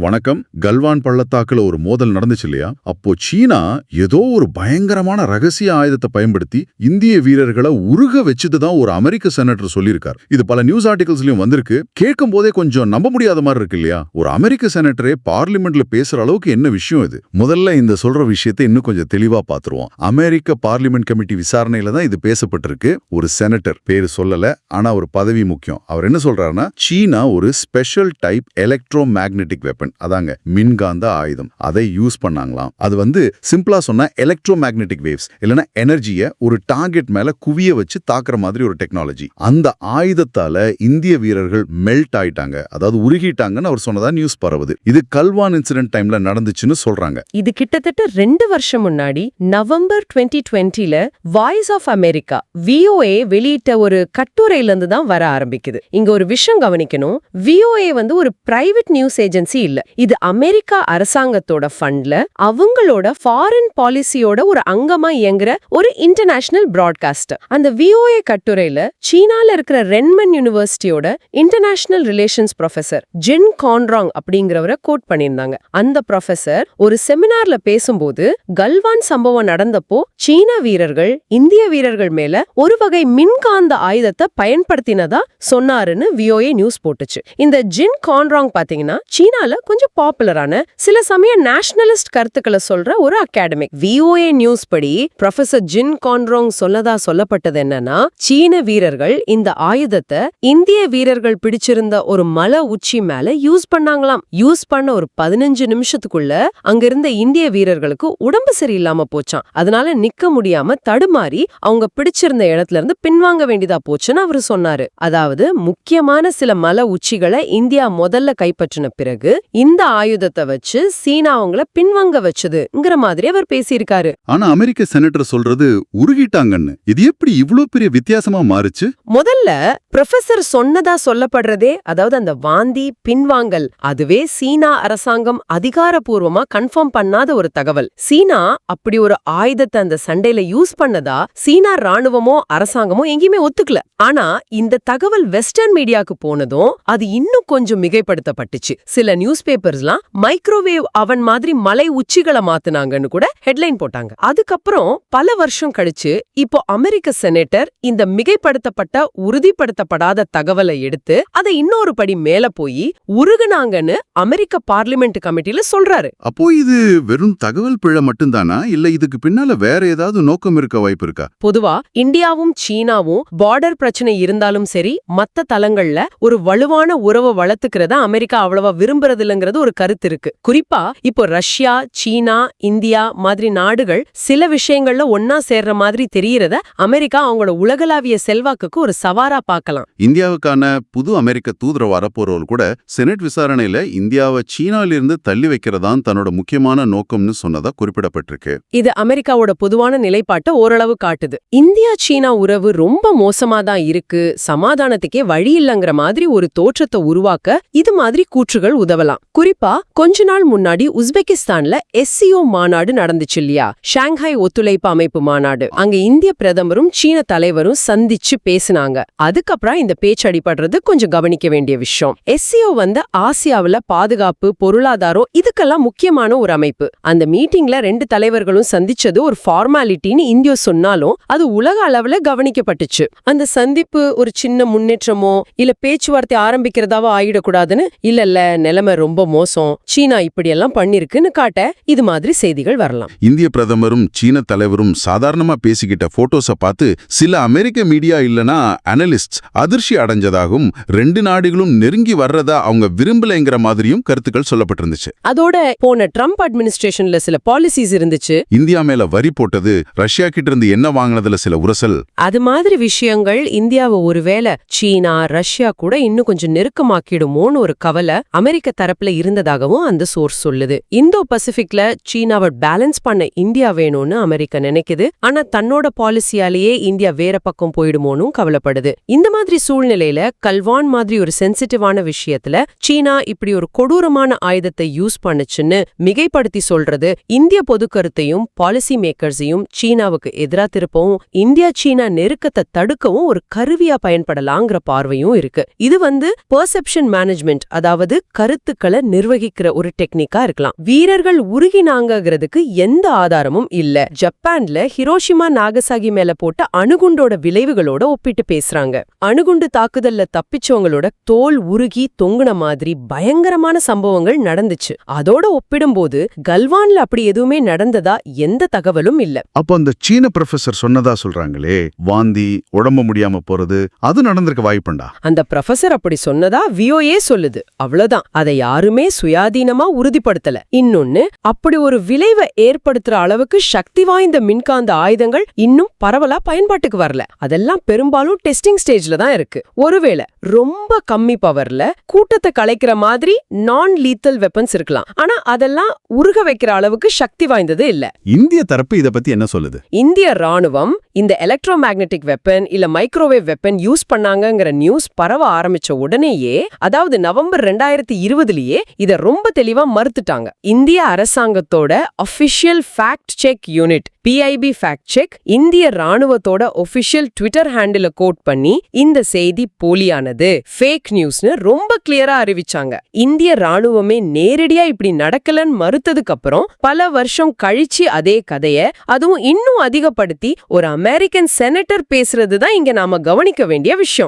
வணக்கம். கல்வான் பள்ளத்தாக்குல ஒரு மோதல் நடந்துச்சு இல்லையா? அப்போ சீனா ஏதோ ஒரு பயங்கரமான ரகசிய ஆயுதத்தை பயன்படுத்தி இந்திய வீரர்களை உருக வச்சுட்டு தான் ஒரு அமெரிக்க செனட்டர் சொல்லியிருக்கார். இது பல நியூஸ் ஆர்டிகல்ஸ்லயும் வந்திருக்கு. கேட்கும் போதே கொஞ்சம் நம்ப முடியாத மாதிரி இருக்கு இல்லையா? ஒரு அமெரிக்க செனட்டரே பார்லிமெண்ட்ல பேசுற அளவுக்கு என்ன விஷயம் இது? முதல்ல இந்த சொல்ற விஷயத்தை இன்னும் கொஞ்சம் தெளிவா பாத்துருவோம். அமெரிக்க பார்லிமெண்ட் கமிட்டி விசாரணையில தான் இது பேசப்பட்டிருக்கு. ஒரு செனட்டர் பேரு சொல்லல ஆனா ஒரு பதவி முக்கியம். அவர் என்ன சொல்றாருன்னா சீனா ஒரு special type electro magnetic weapon அதாங்க மின்காந்த ஆயுதம். அதை யூஸ் பண்ணாங்களாம். அது வந்து சிம்பிளா சொன்னா எலக்ட்ரோ மேக்னெட்டிக் வேவ்ஸ் இல்லைன்னா எனர்ஜியை ஒரு டார்கெட் மேல குவிய வச்சு தாக்குற மாதிரி ஒரு டெக்னாலஜி அந்த ஆயுதத்தால இந்திய வீரர்கள் மெல்ட் ஆயிட்டாங்க. அதாவது உருகிட்டாங்கன்னு அவர் சொன்னதா நியூஸ் பரவுது. இது கல்வான் இன்சிடென்ட் டைம்ல நடந்துச்சுன்னு சொல்றாங்க. இது கிட்டத்தட்ட ரெண்டு வருஷம் முன்னாடி நவம்பர் 2020 டுவெண்ட்டில வாய்ஸ் ஆஃப் அமெரிக்கா விஓஏ வெளியிட்ட ஒரு கட்டுரையில இருந்து தான் வர ஆரம்பிக்குது. இங்க ஒரு விஷயம் கவனிக்கணும். விஓஏ வந்து ஒரு பிரைவேட் நியூஸ் ஏஜென்சி இல்ல. இது அமெரிக்கா அரசாங்கத்தோட ஃபண்ட்ல அவங்களோட ஃபாரின் பாலிசியோட ஒரு அங்கமா இயங்குற ஒரு இன்டர்நேஷனல் பிராட்காஸ்ட் அந்த விஓஏ கட்டுரையில சீனால இருக்கிற Renmin யூனிவர்சிட்டியோட international relations professor Jin Canrong அப்படிங்கிறவரை quote பண்ணியிருந்தாங்க. அந்த ப்ரொஃபசர் ஒரு செமினார்ல பேசும்போது கல்வான் சம்பவம் நடந்தப்போ சீன வீரர்கள் இந்திய வீரர்கள் மேல ஒரு வகை மின்காந்த ஆயுதத்தை பயன்படுத்தினதா சொன்னாருன்னு விஓஏ நியூஸ் போட்டுச்சு. இந்த ஜின் கான்ராங் பாத்தீங்கன்னா சீனால கொஞ்சம் பாப்புலரான சில சமயம் நேஷனலிஸ்ட் கருத்துக்களை சொல்ற ஒரு அகாடமிக். விஓஏ நியூஸ் படி ப்ரொஃபசர் ஜின் கான்ரோங் சொல்லதா சொல்லப்பட்டது என்னன்னா சீன வீரர்கள் இந்த ஆயுதத்தை இந்திய வீரர்கள் பிடிச்சிருந்த ஒரு மலை உச்சி மேல யூஸ் பண்ணாங்களாம். யூஸ் பண்ண ஒரு பதினஞ்சு நிமிஷத்துக்குள்ள அங்கிருந்த இந்திய வீரர்களுக்கு உடம்பு சரியில்லாம போச்சான் அதனால நிக்க முடியாம தடுமாறி அவங்க பிடிச்சிருந்த இடத்துல இருந்து பின்வாங்க வேண்டியதா போச்சுன்னு அவரு சொன்னாரு. அதாவது முக்கியமான சில மலை உச்சிகளை இந்தியா முதல்ல கைப்பற்றின பிறகு இந்த ஆயுதத்தை வச்சு சீனா அவங்கள பின்வாங்க வச்சதுங்கிற மாதிரி அவர் பேசியிருக்காரு. ஆனா அமெரிக்க செனட்டர் சொல்றது உருகிட்டாங்கன்னு. இது எப்படி இவ்ளோ பெரிய வித்தியாசமா மாறுச்சு? முதல்ல ப்ரொஃபசர் சொன்னதா சொல்லப்படுறதே அதாவது அந்த வாந்தி பின்வாங்கல் அதுவே சீனா அரசாங்கம் அதிகாரப்பூர்வமா கன்ஃபார்ம் பண்ணாத ஒரு தகவல். சீனா அப்படி ஒரு ஆயுதத்தை அந்த சண்டையில யூஸ் பண்ணதா சீனா ராணுவமோ அரசாங்கமோ எங்கேயுமே ஒத்துக்கல. ஆனா இந்த தகவல் வெஸ்டர்ன் மீடியாக்கு போனதும் அது இன்னும் கொஞ்சம் மிகைப்படுத்தப்பட்டுச்சு. சில நியூஸ் பேப்பர்ஸ்லாம் மைக்ரோவேவ் அவன் மாதிரி மலை உச்சிகளை மாத்துனாங்கன்னு கூட ஹெட்லைன் போட்டாங்க. அதுக்கப்புறம் பல வருஷம் கழிச்சு இப்போ அமெரிக்க செனேட்டர் இந்த மிகைப்படுத்தப்பட்ட உறுதிப்படுத்தப்படாத தகவலை எடுத்து அதை இன்னொரு படி மேல போய் உருகுனாங்கன்னு அமெரிக்க பார்லிமெண்ட் கமிட்டில சொல்றாரு. அப்போ இது வெறும் தகவல் பிழை மட்டும்தானா? இல்ல இதுக்கு பின்னால வேற ஏதாவது நோக்கம் இருக்க வாய்ப்பு இருக்கா? பொதுவா இந்தியாவும் சீனாவும் பார்டர் பிரச்சனை இருந்தாலும் சரி மத்த தளங்கள்ல ஒரு வலுவான உறவை வளர்த்துக்கிறத அமெரிக்கா அவ்வளவா விரும்புறது இல்லைங்கிறது ஒரு கருத்து இருக்கு. குறிப்பா இப்போ ரஷ்யா சீனா இந்தியா மாதிரி நாடுகள் சில விஷயங்கள்ல ஒன்னா சேர்ற மாதிரி தெரியறத அமெரிக்கா அவங்களோட உலகளாவிய செல்வாக்குக்கு ஒரு சவாரா பார்க்கலாம் இந்தியாவுக்கான புது அமெரிக்க தூதர வரப்போறவர் கூட செனட் விசாரணையில இந்தியாவை சீனாவிலிருந்து தள்ளி வைக்கிறதான் தன்னோட முக்கியமான நோக்கம்னு சொன்னதா குறிப்பிடப்பட்டிருக்கு. இது அமெரிக்காவோட பொதுவான நிலைப்பாட்டை ஓரளவு காட்டுது. இந்தியா சீனா உறவு ரொம்ப மோசமா தான் இருக்கு. சமாதானத்துக்கே வழி இல்லங்கிற மாதிரி ஒரு தோற்றத்தை உருவாக்க இது மாதிரி கூற்றுகள் உதவலாம். குறிப்பா கொஞ்ச நாள் முன்னாடி உஸ்பெகிஸ்தான்ல எஸ்சிஓ மாநாடு நடந்துச்சு இல்லையா? ஷாங்காய் ஒத்துழைப்பு அமைப்பு மாநாடு. அங்க இந்திய பிரதமரும் சீன தலைவரும் சந்திச்சு பேசினாங்க. அதுக்கப்புறம் இந்த பேச்சு அடிபடுறது கொஞ்சம் கவனிக்க வேண்டிய விஷயம். எஸ்சிஓ வந்து ஆசியாவுல பாதுகாப்பு பொருளாதாரம் இதுக்கெல்லாம் முக்கியமான ஒரு அமைப்பு. அந்த மீட்டிங்ல ரெண்டு தலைவர்களும் சந்திச்சது ஒரு ஃபார்மாலிட்டின்னு இந்தியா சொன்னாலும் அது உலக அளவுல கவனிக்கப்பட்டுச்சு. அந்த சந்திப்பு ஒரு சின்ன முன்னேற்றமோ இல்ல பேச்சுவார்த்தை ஆரம்பிக்கிறதாவோ ஆயிடக்கூடாதுன்னு இல்ல இல்ல நிலைமை ரொம்ப மோசம். சீனா இப்படியெல்லாம் பண்ணிருக்குன்னு காட்ட இது மாதிரி செய்திகள் வரலாம். இந்திய பிரதமரும் சீன தலைவரும் சாதாரணமா பேசிக்கிட்ட போட்டோஸ பார்த்து சில அமெரிக்க மீடியா இல்லனா அனலிஸ்ட் அதிர்ச்சி அடைஞ்சதாகவும் ரெண்டு நாடுகளும் நெருங்கி வர்றதா அவங்க விரும்பலைங்கிற மாதிரியும் கருத்துக்கள் சொல்லப்பட்டிருந்துச்சு. அதோட போன ட்ரம்ப் அட்மினிஸ்ட்ரேஷன்ல சில பாலிசிஸ் இருந்துச்சு. இந்தியா மேல வரி போட்டது ரஷ்யா கிட்ட இருந்து என்ன வாங்கினதுல சில உரசல். அது மாதிரி விஷயங்கள் இந்தியாவை ஒருவேளை சீனா ரஷ்யா கூட இன்னும் கொஞ்சம் நெருக்கமாக்கிடுமோன்னு ஒரு கவலை அமெரிக்க தரப்புல இருந்ததாகவும் அந்த சோர்ஸ் சொல்லுது. இந்தோ பசிபிக்ல சீனாவை பேலன்ஸ் பண்ண இந்தியா வேணும்னு அமெரிக்கா நினைக்குது. ஆனா தன்னோட பாலிசியாலேயே இந்தியா வேற பக்கம் போயிடுமோனும் கவலைப்படுது. இந்த மாதிரி சூழ்நிலையில கல்வான் மாதிரி ஒரு சென்சிட்டிவான விஷயத்துல சீனா இப்படி ஒரு கொடூரமான ஆயுதத்தை யூஸ் பண்ணுச்சுன்னு மிகைப்படுத்தி சொல்றது இந்திய பொதுக்கருத்தையும் பாலிசி மேக்கர்ஸையும் சீனாவுக்கு எதிராக திருப்பவும் இந்தியா சீனா நெருக்கத்தை தடுக்கவும் ஒரு கருவியா பயன்படலாங்கிற பார்வையும் இருக்கு. இது வந்து பெர்செப்ஷன் மேனேஜ்மெண்ட் அதாவது கருத்துக்கள் பொருட்களை நிர்வகிக்கிற ஒரு டெக்னிக்கா இருக்கலாம். வீரர்கள் உருகினாங்கங்கிறதுக்கு எந்த ஆதாரமும் இல்ல. ஜப்பான்ல ஹிரோஷிமா நாகசாகி மேல போட்ட அணுகுண்டோட விளைவுகளோட ஒப்பிட்டு பேசுறாங்க. அணுகுண்டு தாக்குதல்ல தப்பிச்சவங்களோட தோல் உருகி தொங்குன மாதிரி பயங்கரமான சம்பவங்கள் நடந்துச்சு. அதோட ஒப்பிடும்போது கல்வான்ல அப்படி எதுவுமே நடந்ததா எந்த தகவலும் இல்ல. அப்போ அந்த சீன ப்ரொஃபசர் சொன்னதா சொல்றாங்களே வாந்தி உடம்பு முடியாம போறது அது நடந்திருக்க வாய்ப்புண்டா? அந்த ப்ரொஃபசர் அப்படி சொன்னதா வியோஏ சொல்லுது. அவ்வளவுதான். அதை யாருமே சுயாதீனமா உறுதிப்படுத்தல. இன்னொன்னு அப்படி ஒரு விளைவை ஏற்படுத்துற அளவுக்கு சக்தி வாய்ந்த மின்காந்த ஆயுதங்கள் இன்னும் பரவலா பயன்பாட்டுக்கு வரல. அதெல்லாம் பெரும்பாலும் டெஸ்டிங் ஸ்டேஜ்ல தான் இருக்கு. ஒருவேளை ரொம்ப கம்மி பவர்ல கூட்டத்தை கலைக்கிற மாதிரி நான் லீத்தல் வெப்பன்ஸ் இருக்கலாம். ஆனா அதெல்லாம் உருக வைக்கிற அளவுக்கு சக்தி வாய்ந்தது இல்ல. இந்திய தரப்பு இத பத்தி என்ன சொல்லுது? இந்திய ராணுவம் இந்த எலக்ட்ரோ மேக்னெட்டிக் வெப்பன் இல்ல மைக்ரோவேவ் வெப்பன் யூஸ் பண்ணாங்கங்கிற நியூஸ் பரவ ஆரம்பிச்ச உடனேயே அதாவது நவம்பர் ரெண்டாயிரத்தி இருபதுலயே இத ரொம்ப தெளிவா மறுத்துட்டாங்க. இந்திய அரசாங்கத்தோட official fact check unit PIB fact check இந்திய ராணுவத்தோட ஒபிஷியல் ட்விட்டர் ஹேண்டில கோட் பண்ணி இந்த செய்தி போலியானது. ஃபேக் நியூஸ்னு ரொம்ப கிளியரா அறிவிச்சாங்க. இந்திய ராணுவமே நேரடியா இப்படி நடக்கலன்னு மறுத்ததுக்கு அப்புறம் பல வருஷம் கழிச்சு அதே கதைய அதுவும் இன்னும் அதிகப்படுத்தி ஒரு அமெரிக்கன் செனட்டர் பேசுறது தான் இங்க நாம கவனிக்க வேண்டிய விஷயம்.